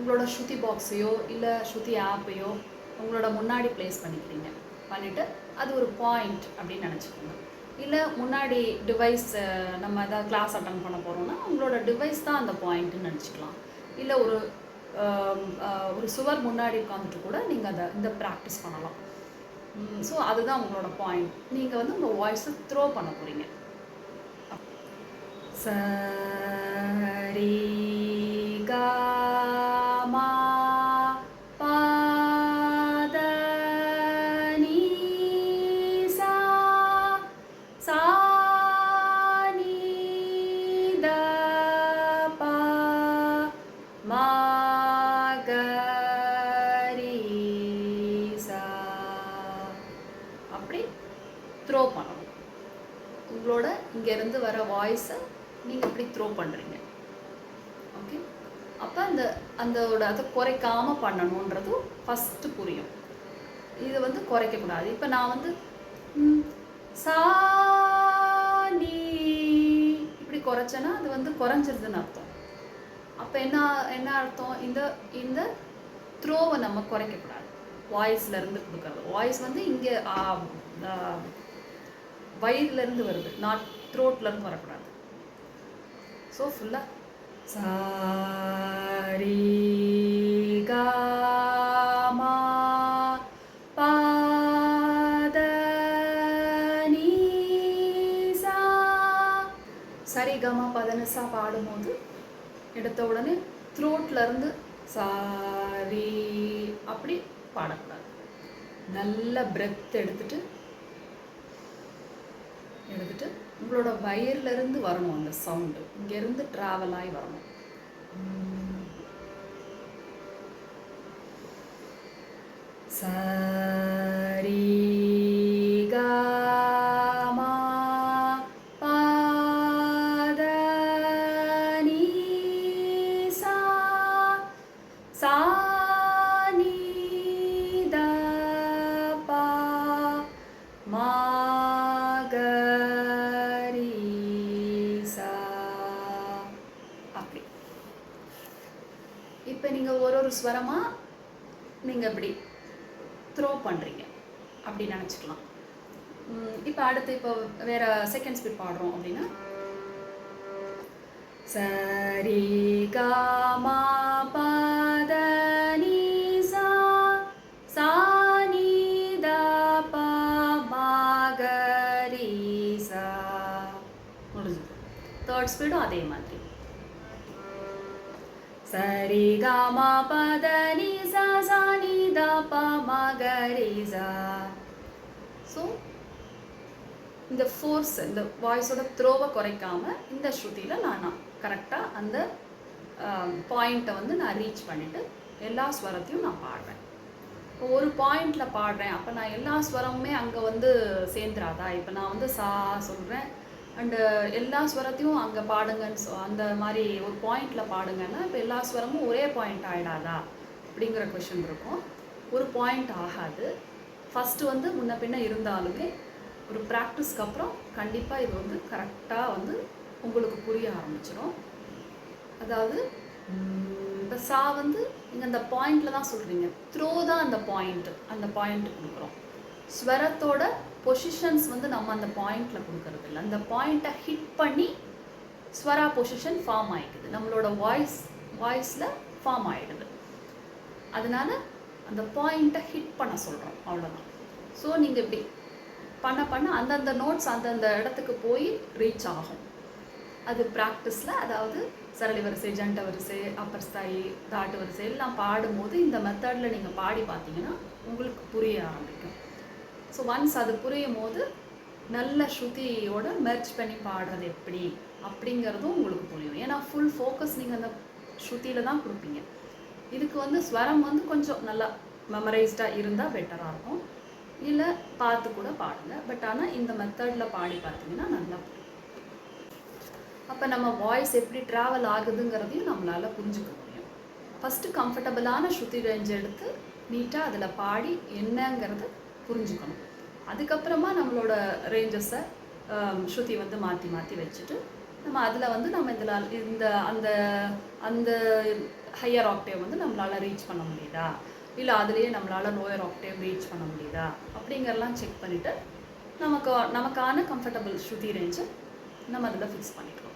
உங்களோட ஸ்ருதி பாக்ஸையோ இல்லை ஸ்ருதி ஆப்பையோ உங்களோட முன்னாடி ப்ளேஸ் பண்ணிக்கிறீங்க. பண்ணிவிட்டு அது ஒரு பாயிண்ட் அப்படின்னு நினச்சிக்கோங்க. இல்லை முன்னாடி டிவைஸ் நம்ம ஏதாவது கிளாஸ் அட்டன் பண்ண போகிறோம்னா உங்களோட டிவைஸ் தான் அந்த பாயிண்ட்டுன்னு நினச்சிக்கலாம். இல்லை ஒரு ஒரு சுவர் முன்னாடி உட்காந்துட்டு கூட நீங்கள் அதை இந்த ப்ராக்டிஸ் பண்ணலாம். ஸோ அதுதான் உங்களோட பாயிண்ட் நீங்கள் வந்து உங்கள் வாய்ஸை த்ரோ பண்ண போகிறீங்க சரி. த்ரோ பண்ணணும். உங்களோட இங்கேருந்து வர வாய்ஸை நீங்கள் இப்படி த்ரோ பண்ணுறீங்க ஓகே அப்போ அந்த அந்தோட அதை குறைக்காமல் பண்ணணுன்றதும் ஃபஸ்ட்டு புரியும். இது வந்து குறைக்கக்கூடாது. இப்போ நான் வந்து சா நீ இப்படி குறைச்சேன்னா அது வந்து குறைஞ்சிருதுன்னு அர்த்தம். அப்போ என்ன என்ன அர்த்தம்? இந்த இந்த த்ரோவை நம்ம குறைக்கக்கூடாது. வாய்ஸ்லேருந்து கொடுக்குறது கொடுக்கறது. வாய்ஸ் வந்து இங்கே வயிறுலேருந்து வருது. நாட் த்ரோட்லேருந்து வரக்கூடாது. ஸோ ஃபுல்லாக சாரி காமா பாத நீ சா சரி கமா பதனசா பாடும்போது எடுத்த உடனே த்ரோட்லேருந்து சாரி அப்படி பாடக்கூடாது. நல்ல பிரெத் எடுத்துட்டு எடுத்துகிட்டு உங்களோட வயர்லேருந்து வரணும் அந்த சவுண்டு இங்கேருந்து ட்ராவல் ஆகி வரணும். ச இப்போ நீங்கள் ஒரு ஒரு ஸ்வரமாக நீங்கள் இப்படி த்ரோ பண்ணுறீங்க அப்படி நினச்சிக்கலாம். இப்போ அடுத்து இப்போ வேறு செகண்ட் ஸ்பீட் பாடுறோம் அப்படின்னா சரி காமா பத நீ சா சா தேர்ட் ஸ்பீடும் அதே மாதிரி. சரி காமா பத நீ சா சா நீ மா க சா ஸோ இந்த ஃபோர்ஸ் இந்த வாய்ஸோட த்ரோவை குறைக்காம இந்த ஸ்ருதியில் நான் கரெக்டாக அந்த பாயிண்ட்டை வந்து நான் ரீச் பண்ணிட்டு எல்லா ஸ்வரத்தையும் நான் பாடுறேன் இப்போ ஒரு பாயிண்ட்ல பாடுறேன் அப்போ நான் எல்லா ஸ்வரமுமே அங்கே வந்து சேர்ந்துராதா? இப்போ நான் வந்து சா சொல்கிறேன் அண்டு uh, எல்லா ஸ்வரத்தையும் அங்கே பாடுங்கன்னு சொ அந்த மாதிரி ஒரு பாயிண்டில் பாடுங்கன்னா இப்போ எல்லா ஸ்வரமும் ஒரே பாயிண்ட் ஆகிடாதா அப்படிங்கிற கொஷின் இருக்கும். ஒரு பாயிண்ட் ஆகாது. ஃபஸ்ட்டு வந்து முன்ன பின்ன இருந்தாலுமே ஒரு ப்ராக்டிஸ்க்கு அப்புறம் கண்டிப்பாக இது வந்து கரெக்டாக வந்து உங்களுக்கு புரிய ஆரம்பிச்சிடும் அதாவது இப்போ சா வந்து நீங்கள் அந்த பாயிண்டில் தான் சொல்கிறீங்க த்ரோ தான் அந்த பாயிண்ட் அந்த பாயிண்ட் கொடுக்குறோம். ஸ்வரத்தோட பொசிஷன்ஸ் வந்து நம்ம அந்த பாயிண்டில் கொடுக்கறது இல்லை அந்த பாயிண்ட்டை ஹிட் பண்ணி ஸ்வரா பொசிஷன் ஃபார்ம் ஆகிக்குது நம்மளோட வாய்ஸ் வாய்ஸில் ஃபார்ம் ஆகிடுது அதனால அந்த பாயிண்ட்டை ஹிட் பண்ண சொல்கிறோம் அவ்வளோதான் ஸோ நீங்கள் இப்படி பண்ண பண்ண அந்தந்த நோட்ஸ் அந்தந்த இடத்துக்கு போய் ரீச் ஆகும். அது ப்ராக்டிஸில் அதாவது சரளி வரிசை ஜண்ட வரிசை அப்பர் ஸ்தாயி தாட்டு வரிசை எல்லாம் பாடும்போது இந்த மெத்தடில் நீங்கள் பாடி பார்த்தீங்கன்னா உங்களுக்கு புரிய ஆரம்பிக்கும். ஸோ ஒன்ஸ் அது புரியும் போது நல்ல ஸ்ருதியோட மெர்ச் பண்ணி பாடுறது எப்படி? அப்படிங்கிறதும் உங்களுக்கு புரியும். ஏன்னா ஃபுல் ஃபோக்கஸ் நீங்கள் அந்த ஸ்ருதியில் தான் கொடுப்பீங்க. இதுக்கு வந்து ஸ்வரம் வந்து கொஞ்சம் நல்லா மெமரைஸ்டாக இருந்தால் பெட்டராக இருக்கும். இல்லை பார்த்து கூட பாடுங்க. பட் ஆனால் இந்த மெத்தடில் பாடி பார்த்தீங்கன்னா நல்லா புரியும். அப்போ நம்ம வாய்ஸ் எப்படி ட்ராவல் ஆகுதுங்கிறதையும் நம்மளால் புரிஞ்சுக்க முடியும். ஃபஸ்ட்டு கம்ஃபர்டபுளான ஸ்ருதி ரேஞ்ச் எடுத்து நீட்டாக அதில் பாடி என்னங்கிறத புரிஞ்சுக்கணும். அதுக்கப்புறமா நம்மளோட ரேஞ்சஸை ஸ்ருதி வந்து மாற்றி மாற்றி வச்சுட்டு நம்ம அதில் வந்து நம்ம இதில் இந்த அந்த அந்த ஹையர் ஆக்டேவ் வந்து நம்மளால் ரீச் பண்ண முடியுதா? இல்லை அதுலேயே நம்மளால் லோயர் ஆக்டேவ் ரீச் பண்ண முடியுதா? அப்படிங்கிறலாம் செக் பண்ணிவிட்டு நமக்கு நமக்கான கம்ஃபர்டபுள் ஸ்ருதி ரேஞ்சை நம்ம அதில் ஃபிக்ஸ் பண்ணிக்கலாம்.